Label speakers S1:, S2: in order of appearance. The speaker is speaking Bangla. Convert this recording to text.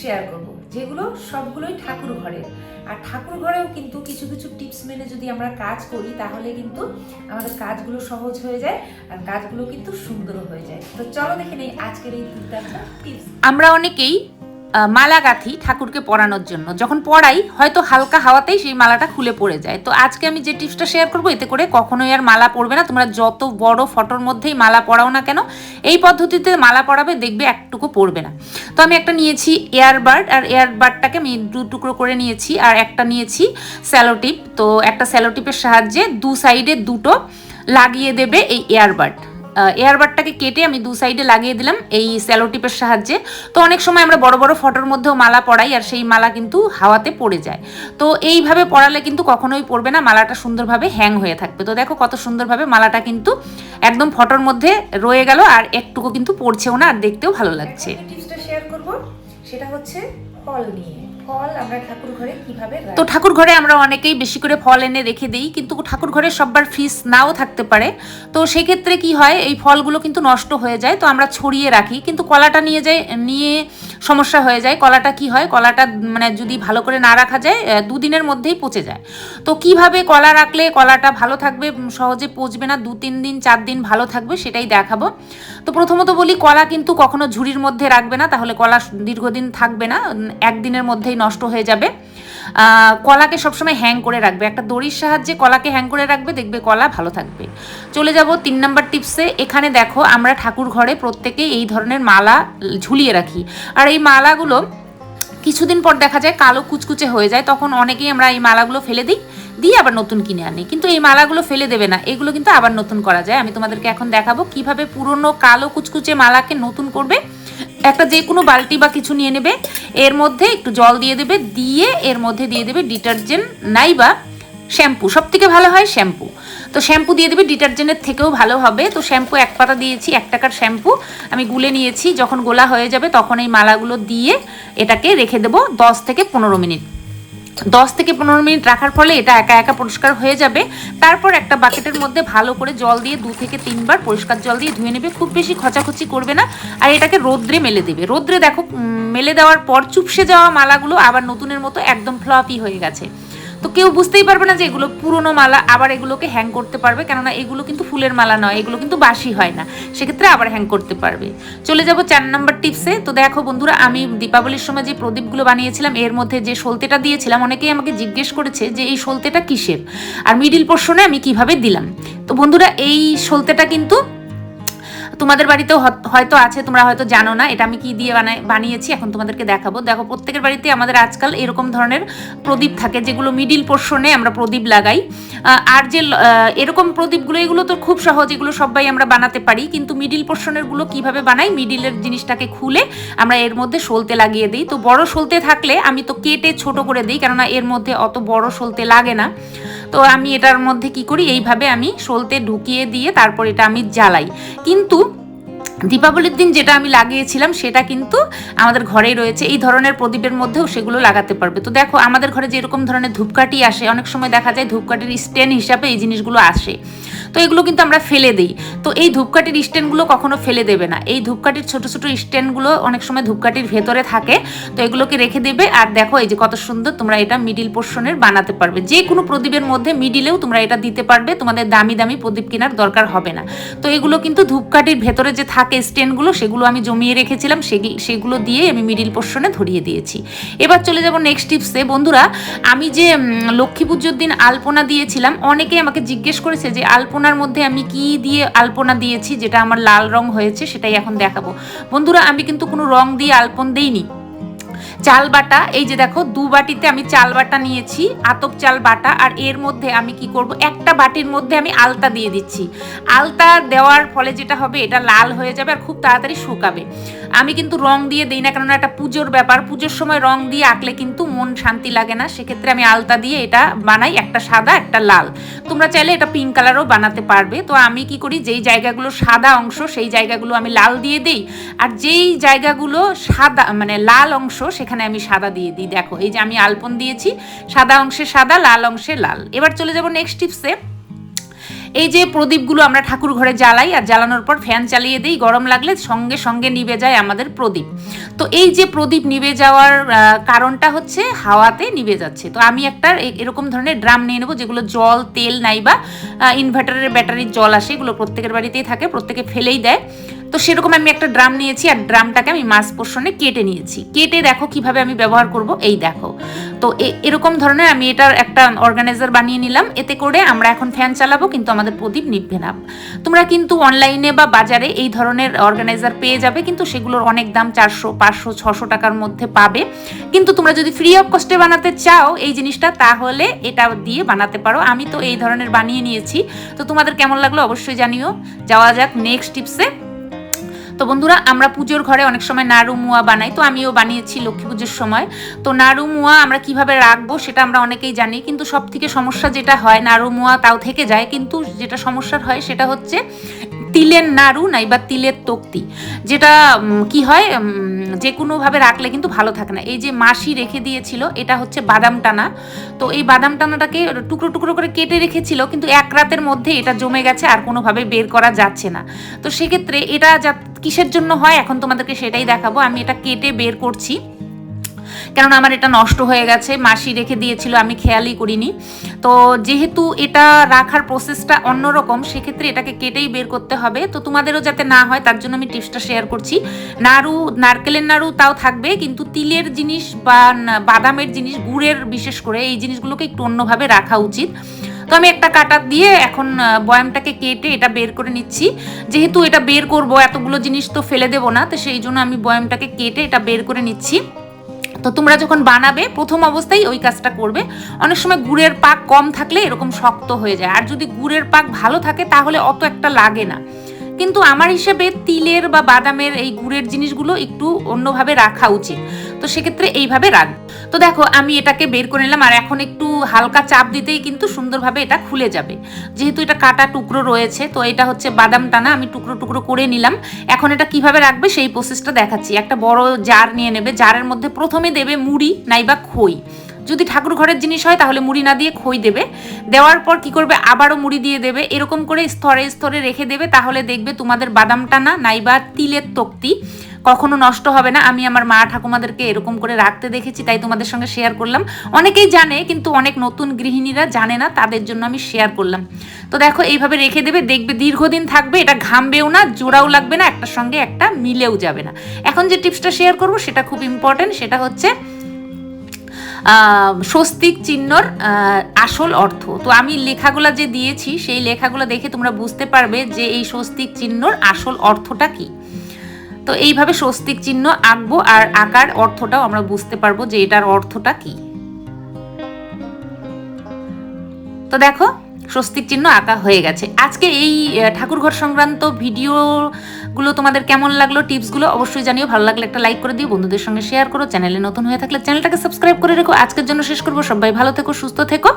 S1: শেয়ার করব, যেগুলো সবগুলোই ঠাকুর ঘরের আর ঠাকুর ঘরেও কিন্তু কিছু কিছু টিপস মেনে যদি আমরা কাজ করি, তাহলে কিন্তু আমাদের কাজগুলো সহজ হয়ে যায় আর কাজগুলো কিন্তু সুন্দর হয়ে যায়। তো চলো দেখে নেই আজকের এই দুর্দান্ত টিপস
S2: আমরা অনেকেই মালা গাঁথি ঠাকুরকে পরানোর জন্য। যখন পরাই হয়তো হালকা হাওয়াতেই সেই মালাটা খুলে পড়ে যায়। তো আজকে আমি যে টিপসটা শেয়ার করব, এতে করে কখনোই আর মালা পড়বে না। তোমরা যত বড় ফটোর মধ্যেই মালা পরাও না কেন, এই পদ্ধতিতে মালা পরাবে দেখবে একটুকু পড়বে না। তো আমি একটা নিয়েছি এয়ারবার্ড আর এয়ারবার্ডটাকে আমি দু টুকরো করে নিয়েছি, আর একটা নিয়েছি স্যালোটিপ তো একটা স্যালোটিপের সাহায্যে দু সাইডে দুটো লাগিয়ে দেবে এই এয়ারবার্ড এয়ারবাডটাকে কেটে আমি দু সাইডে লাগিয়ে দিলাম এই স্যালোটিপের সাহায্যে। তো অনেক সময় আমরা বড় বড় ফটোর মধ্যেও মালা পরাই আর সেই মালা কিন্তু হাওয়াতে পড়ে যায়। তো এইভাবে পরালে কিন্তু কখনোই পড়বে না, মালাটা সুন্দরভাবে হ্যাং হয়ে থাকবে। তো দেখো কত সুন্দরভাবে মালাটা কিন্তু একদম ফটোর মধ্যে রয়ে গেল আর একটুকু কিন্তু পড়ছেও না আর দেখতেও ভালো লাগছে।
S1: শেয়ার সেটা হচ্ছে ফল নিয়ে। ফল আমরা ঠাকুর ঘরে কীভাবে
S2: তো ঠাকুর ঘরে আমরা অনেকেই বেশি করে ফল এনে রেখে দিই, কিন্তু ঠাকুর ঘরে সববার ফ্রিজ নাও থাকতে পারে। তো সেক্ষেত্রে কি হয়, এই ফলগুলো কিন্তু নষ্ট হয়ে যায়, তো আমরা ছড়িয়ে রাখি, কিন্তু কলাটা নিয়ে যাই, নিয়ে সমস্যা হয়ে যায়, কলাটা কি হয়? কলাটা মানে যদি ভালো করে না রাখা যায় দুদিনের মধ্যেই পচে যায়। তো কীভাবে কলা রাখলে কলাটা ভালো থাকবে সহজে পচবে না দু তিন দিন, চার দিন ভালো থাকবে সেটাই দেখাবো। তো প্রথমত বলি, কলা কিন্তু কখনো ঝুড়ির মধ্যে রাখবে না, তাহলে কলা দীর্ঘদিন থাকবে না একদিনের মধ্যেই নষ্ট হয়ে যাবে। কলাকে সবসময় হ্যাং করে রাখবে। একটা দড়ির সাহায্যে কলাকে হ্যাং করে রাখবে, দেখবে কলা ভালো থাকবে। চলে যাব তিন নাম্বার টিপসে এখানে দেখো, আমরা ঠাকুর ঘরে প্রত্যেকেই এই ধরনের মালা ঝুলিয়ে রাখি। আর এই মালাগুলো কিছুদিন পর দেখা যায় কালো কুচকুচে হয়ে যায়। তখন অনেকেই আমরা এই মালাগুলো ফেলে দিই, দিয়ে আবার নতুন কিনে আনি। কিন্তু এই মালাগুলো ফেলে দেবে না। এগুলো কিন্তু আবার নতুন করা যায়। আমি তোমাদেরকে এখন দেখাবো কীভাবে পুরনো কালো কুচকুচে মালাকে নতুন করবে। একটা যে কোনো বালতি বা কিছু নিয়ে নেবে, এর মধ্যে একটু জল দিয়ে দেবে, দিয়ে এর মধ্যে দিয়ে দেবে ডিটারজেন্ট নাই বা শ্যাম্পু সব থেকে ভালো হয় শ্যাম্পু। তো শ্যাম্পু দিয়ে দেবে, ডিটারজেন্টের থেকেও ভালো হবে। তো শ্যাম্পু এক পাতা দিয়েছি, এক টাকার শ্যাম্পু। আমি গুলে নিয়েছি, যখন গোলা হয়ে যাবে, তখন এই মালাগুলো দিয়ে এটাকে রেখে দেবো দশ থেকে পনেরো মিনিট। দশ থেকে পনেরো মিনিট রাখার ফলে এটা একা একা পরিষ্কার হয়ে যাবে। তারপর একটা বাকেটের মধ্যে ভালো করে জল দিয়ে দু থেকে তিনবার পরিষ্কার জল দিয়ে ধুয়ে নেবে, খুব বেশি খচাখচি করবে না। আর এটাকে রোদ্রে মেলে দেবে। রোদ্রে দেখো মেলে দেওয়ার পর চুপসে যাওয়া মালাগুলো আবার নতুনের মতো একদম ফ্লপি হয়ে গেছে। তো কেউ বুঝতেই পারবে না যে এগুলো পুরনো মালা, আবার এগুলোকে হ্যাং করতে পারবে। কেননা এগুলো কিন্তু ফুলের মালা নয়, এগুলো কিন্তু বাসি হয় না। সেক্ষেত্রে আবার হ্যাং করতে পারবে। চলে যাব চার নাম্বার টিপসে তো দেখো বন্ধুরা, আমি দীপাবলির সময় যে প্রদীপগুলো বানিয়েছিলাম, এর মধ্যে যে সলতেটা দিয়েছিলাম, অনেকেই আমাকে জিজ্ঞেস করেছে যে এই সলতেটা কিসের? আর মিডিল পোর্শনে আমি কীভাবে দিলাম? তো বন্ধুরা, এই সলতেটা কিন্তু তোমাদের বাড়িতেও হয়তো আছে, তোমরা হয়তো জানো না, এটা আমি কি দিয়ে বানাই, বানিয়েছি, এখন তোমাদেরকে দেখাবো। দেখো, প্রত্যেকের বাড়িতে আমাদের আজকাল এরকম ধরনের প্রদীপ থাকে, যেগুলো মিডিল পোর্শনে আমরা প্রদীপ লাগাই। আর যে এরকম প্রদীপগুলো, এগুলো তো খুব সহজ, এগুলো সবাই আমরা বানাতে পারি, কিন্তু মিডিল পোর্শনেরগুলো কীভাবে বানাই? মিডিলের জিনিসটাকে খুলে আমরা এর মধ্যে সলতে লাগিয়ে দিই। তো বড় সলতে থাকলে আমি তো কেটে ছোট করে দিই, কেননা এর মধ্যে অত বড় সলতে লাগে না। তো আমি এটার মধ্যে কি করি? এইভাবে আমি সলতে ঢুকিয়ে দিয়ে তারপর এটা আমি জ্বালাই। কিন্তু দীপাবলির দিন যেটা আমি লাগিয়েছিলাম, সেটা কিন্তু আমাদের ঘরেই রয়েছে। এই ধরনের প্রদীপের মধ্যেও সেগুলো লাগাতে পারবে। তো দেখো, আমাদের ঘরে যেরকম ধরনের ধূপকাঠি আসে, অনেক সময় দেখা যায় ধূপকাঠির স্ট্যান্ড হিসাবে এই জিনিসগুলো আসে। তো এগুলো কিন্তু আমরা ফেলে দিই। তো এই ধূপকাঠির স্ট্যান্ডগুলো কখনো ফেলে দেবে না। এই ধূপকাঠির ছোট ছোট স্ট্যান্ডগুলো অনেক সময় ধূপকাঠির ভেতরে থাকে, তো এগুলোকে রেখে দেবে। আর দেখো, এই যে কত সুন্দর তোমরা এটা মিডিল পোর্শনের বানাতে পারবে। যে কোনো প্রদীপের মধ্যে মিডিলেও তোমরা এটা দিতে পারবে। তোমাদের দামি দামি প্রদীপ কেনার দরকার হবে না। তো এগুলো কিন্তু ধূপকাঠির ভেতরে যে থাকে স্ট্যান্ডগুলো সেগুলো আমি জমিয়ে রেখেছিলাম, সেগি- সেগুলো দিয়ে আমি মিডিল পোর্শনে ধরিয়ে দিয়েছি। এবার চলে যাব নেক্সট টিপসে বন্ধুরা, আমি যে লক্ষ্মী পুজোর দিন আলপনা দিয়েছিলাম অনেকে আমাকে জিজ্ঞেস করেছে যে আলপনার মধ্যে আমি কি দিয়ে আলপনা দিয়েছি, যেটা আমার লাল রং হয়েছে, সেটাই এখন দেখাবো। বন্ধুরা, আমি কিন্তু কোনো রং দিয়ে আলপন দেইনি। চাল বাটা, এই যে দেখো, দু বাটিতে আমি চাল বাটা নিয়েছি, আতপ চাল বাটা, আর এর মধ্যে আমি কি করব, একটা বাটির মধ্যে আমি আলতা দিয়ে দিচ্ছি। আলতা দেওয়ার ফলে যেটা হবে, এটা লাল হয়ে যাবে আর খুব তাড়াতাড়ি শুকাবে। আমি কিন্তু রং দিয়ে দিই না, কেননা এটা পুজোর ব্যাপার। পুজোর সময় রং দিয়ে আঁকলে কিন্তু মন শান্তি লাগে না, সেক্ষেত্রে আমি আলতা দিয়ে এটা বানাই, একটা সাদা, একটা লাল। তোমরা চাইলে এটা পিঙ্ক কালারও বানাতে পারবে। তো আমি কি করি, যেই জায়গাগুলো সাদা অংশ, সেই জায়গাগুলো আমি লাল দিয়ে দিই। আর যেই জায়গাগুলো সাদা মানে লাল অংশ, সেখানে আমি সাদা দিয়ে দিই। দেখো, এই যে আমি আলপন দিয়েছি, সাদা অংশে সাদা, লাল অংশে লাল। এবার চলে যাব নেক্সট টিপসে এই যে প্রদীপগুলো আমরা ঠাকুর ঘরে জ্বালাই আর জ্বালানোর পর ফ্যান চালিয়ে দিই, গরম লাগলে সঙ্গে সঙ্গে নিভে যায় আমাদের প্রদীপ। তো এই যে প্রদীপ নিভে যাওয়ার কারণটা হচ্ছে হাওয়াতে নিভে যাচ্ছে। তো আমি একটা এরকম ধরনের ড্রাম নিয়ে নেব, যেগুলো জল, তেল নাই বা ইনভার্টারের ব্যাটারির জল আসে, এগুলো প্রত্যেকের বাড়িতেই থাকে, প্রত্যেকে ফেলেই দেয়। তো সেরকম আমি একটা ড্রাম নিয়েছি আর ড্রামটাকে আমি মাছ পোষণে কেটে নিয়েছি। কেটে দেখো কীভাবে আমি ব্যবহার করব, এই দেখো। তো এরকম ধরনের আমি এটার একটা অর্গানাইজার বানিয়ে নিলাম। এতে করে আমরা এখন ফ্যান চালাবো, কিন্তু আমাদের প্রদীপ নিভবে না। তোমরা কিন্তু অনলাইনে বা বাজারে এই ধরনের অর্গানাইজার পেয়ে যাবে, কিন্তু সেগুলোর অনেক দাম চারশো, পাঁচশো, ছশো টাকার মধ্যে পাবে। কিন্তু তোমরা যদি ফ্রি অফ কস্টে বানাতে চাও এই জিনিসটা, তাহলে এটা দিয়ে বানাতে পারো। আমি তো এই ধরনের বানিয়ে নিয়েছি। তো তোমাদের কেমন লাগল অবশ্যই জানিও। যাওয়া যাক নেক্সট টিপসে তো বন্ধুরা, আমরা পুজোর ঘরে অনেক সময় নাড়ু মুয়া বানাই। তো আমিও বানিয়েছি লক্ষ্মী পুজোর সময়। তো নাড়ু মুয়া আমরা কীভাবে রাখব সেটা আমরা অনেকেই জানি, কিন্তু সব থেকে সমস্যা যেটা হয়, নাড়ু মুয়া তাও থেকে যায়, কিন্তু যেটা সমস্যার হয় সেটা হচ্ছে তিলের নাড়ু নাই বা তিলের তক্তি, যেটা কি হয় যে কোনোভাবে রাখলে কিন্তু ভালো থাকে না। এই যে মাসি রেখে দিয়েছিল, এটা হচ্ছে বাদাম টানা। তো এই বাদাম টানাটাকে টুকরো টুকরো করে কেটে রেখেছিল, কিন্তু এক রাতের মধ্যে এটা জমে গেছে আর কোনোভাবে বের করা যাচ্ছে না। তো সেক্ষেত্রে এটা যা, কিসের জন্য হয়, এখন তোমাদেরকে সেটাই দেখাবো। আমি এটা কেটে বের করছি। কেননা আমার এটা নষ্ট হয়ে গেছে, মাসি রেখে দিয়েছিল, আমি খেয়ালই করিনি। তো যেহেতু এটা রাখার প্রসেসটা অন্যরকম, সেক্ষেত্রে এটাকে কেটেই বের করতে হবে। তো তোমাদেরও যাতে না হয়, তার জন্য আমি টিপসটা শেয়ার করছি। নাড়ু, নারকেলের নাড়ু তাও থাকবে, কিন্তু তিলের জিনিস বা বাদামের জিনিস, গুড়ের বিশেষ করে, এই জিনিসগুলোকে একটু অন্যভাবে রাখা উচিত। তো আমি একটা কাটার দিয়ে এখন বয়ামটাকে কেটে এটা বের করে নিচ্ছি। যেহেতু এটা বের করব, এতগুলো জিনিস তো ফেলে দেবো না, তো সেই জন্য আমি বয়ামটাকে কেটে এটা বের করে নিচ্ছি। তো তোমরা যখন বানাবে, প্রথম অবস্থায় ওই কাজটা করবে। অনেক সময় গুড়ের পাক কম থাকলে এরকম শক্ত হয়ে যায়। আর যদি গুড়ের পাক ভালো থাকে, তাহলে অত একটা লাগে না। কিন্তু আমার হিসেবে তিলের বা বাদামের এই গুড়ের জিনিসগুলো একটু অন্যভাবে রাখা উচিত। তো সেক্ষেত্রে এইভাবে রাখ। তো দেখো, আমি এটাকে বের করে নিলাম আর এখন একটু হালকা চাপ দিতেই কিন্তু সুন্দরভাবে এটা খুলে যাবে। যেহেতু এটা কাটা টুকরো রয়েছে, তো এটা হচ্ছে বাদাম টানা, আমি টুকরো টুকরো করে নিলাম। এখন এটা কীভাবে রাখবে সেই প্রসেসটা দেখাচ্ছি। একটা বড় জার নিয়ে নেবে। জারের মধ্যে প্রথমে দেবে মুড়ি, নাইবা খই। যদি ঠাকুর ঘরের জিনিস হয়, তাহলে মুড়ি না দিয়ে খই দেবে। দেওয়ার পর কি করবে? আবারও মুড়ি দিয়ে দেবে। এরকম করে স্তরে স্তরে রেখে দেবে। তাহলে দেখবে তোমাদের বাদাম টানা, নাইবা তিলের তক্তি কখনো নষ্ট হবে না। আমি আমার মা ঠাকুমাদেরকে এরকম করে রাখতে দেখেছি, তাই তোমাদের সঙ্গে শেয়ার করলাম। অনেকেই জানে, কিন্তু অনেক নতুন গৃহিণীরা জানে না, তাদের জন্য আমি শেয়ার করলাম। তো দেখো, এইভাবে রেখে দেবে, দেখবে দীর্ঘদিন থাকবে, এটা ঘামবেও না, জোড়াও লাগবে না, একটার সঙ্গে একটা মিলেও যাবে না। এখন যে টিপসটা শেয়ার করব, সেটা খুব ইম্পর্টেন্ট সেটা হচ্ছে স্বস্তিক চিহ্নর আসল অর্থ। তো আমি লেখাগুলো যে দিয়েছি, সেই লেখাগুলো দেখে তোমরা বুঝতে পারবে যে এই স্বস্তিক চিহ্নর আসল অর্থটা কি। তো এইভাবে স্বস্তিক চিহ্ন আঁকবো আর আঁকার অর্থটাও আমরা বুঝতে পারব যে এটার অর্থটা কি। তো দেখো, স্বস্তিক চিহ্ন আঁকা হয়ে গেছে। আজকে এই ঠাকুরঘর সংক্রান্ত ভিডিওগুলো তোমাদের কেমন লাগল, টিপসগুলো অবশ্যই জানিও। ভালো লাগলে একটা লাইক করে দিও, বন্ধুদের সঙ্গে শেয়ার করো। চ্যানেলে নতুন হয়ে থাকলে চ্যানেলটাকে সাবস্ক্রাইব করে রেখো। আজকের জন্য শেষ করব। সবাই ভালো থেকো, সুস্থ থেকো।